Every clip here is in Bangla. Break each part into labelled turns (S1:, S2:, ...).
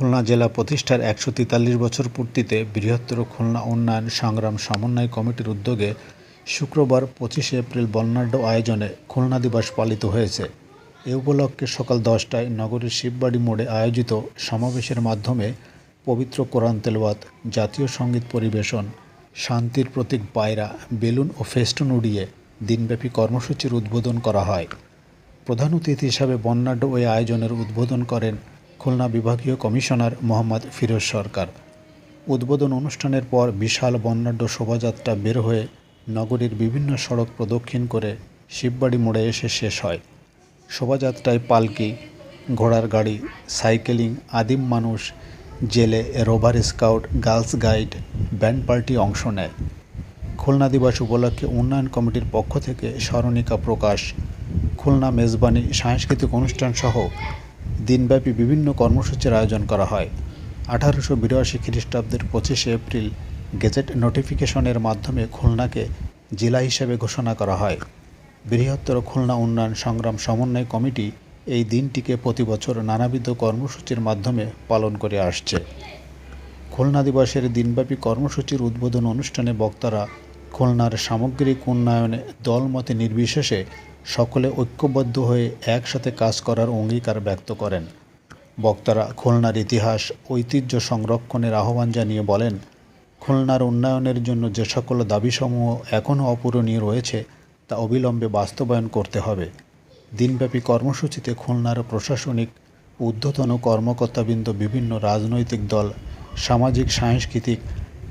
S1: খুলনা জেলা প্রতিষ্ঠার একশো তেতাল্লিশ বছর পূর্তিতে বৃহত্তর খুলনা উন্নয়ন সংগ্রাম সমন্বয় কমিটির উদ্যোগে শুক্রবার পঁচিশে এপ্রিল বর্ণাঢ্য আয়োজনে খুলনা দিবস পালিত হয়েছে। এ উপলক্ষে সকাল দশটায় নগরীর শিববাড়ি মোড়ে আয়োজিত সমাবেশের মাধ্যমে পবিত্র কোরআন তেলাওয়াত, জাতীয় সংগীত পরিবেশন, শান্তির প্রতীক পায়রা, বেলুন ও ফেস্টুন উড়িয়ে দিনব্যাপী কর্মসূচির উদ্বোধন করা হয়। প্রধান অতিথি হিসাবে বর্ণাঢ্য ওই আয়োজনের উদ্বোধন করেন খুলনা বিভাগীয় কমিশনার মোহাম্মদ ফিরোজ সরকার। উদ্বোধন অনুষ্ঠানের পর বিশাল বর্ণাঢ্য শোভাযাত্রা বের হয়ে নগরীর বিভিন্ন সড়ক প্রদক্ষিণ করে শিববাড়ি মোড়ে এসে শেষ হয়। শোভাযাত্রায় পালকি, ঘোড়ার গাড়ি, সাইকেলিং আদিম মানুষ, জেলে rover scout, girls guide, band party অংশ নেয়। খুলনা দিবস উপলক্ষে উন্নয়ন কমিটির পক্ষ থেকে স্মরণিকা প্রকাশ। খুলনা মেজবানি সাংস্কৃতিক অনুষ্ঠান সহ দিনব্যাপী বিভিন্ন কর্মসূচির আয়োজন করা হয়। আঠারোশো বিরাশি খ্রিস্টাব্দের পঁচিশে এপ্রিল গেজেট নোটিফিকেশনের মাধ্যমে খুলনাকে জেলা হিসেবে ঘোষণা করা হয়। বৃহত্তর খুলনা উন্নয়ন সংগ্রাম সমন্বয় কমিটি এই দিনটিকে প্রতি বছর নানাবিধ কর্মসূচির মাধ্যমে পালন করে আসছে। খুলনা দিবসের দিনব্যাপী কর্মসূচির উদ্বোধন অনুষ্ঠানে বক্তারা খুলনার সামগ্রিক উন্নয়নে দলমতে নির্বিশেষে সকলে ঐক্যবদ্ধ হয়ে একসাথে কাজ করার অঙ্গীকার ব্যক্ত করেন। বক্তারা খুলনার ইতিহাস, ঐতিহ্য সংরক্ষণের আহ্বান জানিয়ে বলেন, খুলনার উন্নয়নের জন্য যে সকল দাবিসমূহ এখনও অপূরণীয় রয়েছে, তা অবিলম্বে বাস্তবায়ন করতে হবে। দিনব্যাপী কর্মসূচিতে খুলনার প্রশাসনিক, ঊর্ধ্বতন কর্মকর্তাবৃন্দ, বিভিন্ন রাজনৈতিক দল, সামাজিক, সাংস্কৃতিক,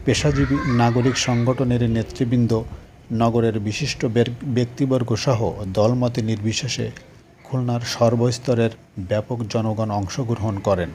S1: পেশাজীবী, নাগরিক সংগঠনের নেতৃবৃন্দ নগরের বিশিষ্ট ব্যক্তিবর্গসহ ব্যক্তিবর্গ সহ দলমতে নির্বিশেষে খুলনার সর্বস্তরের ব্যাপক জনগণ অংশগ্রহণ করেন।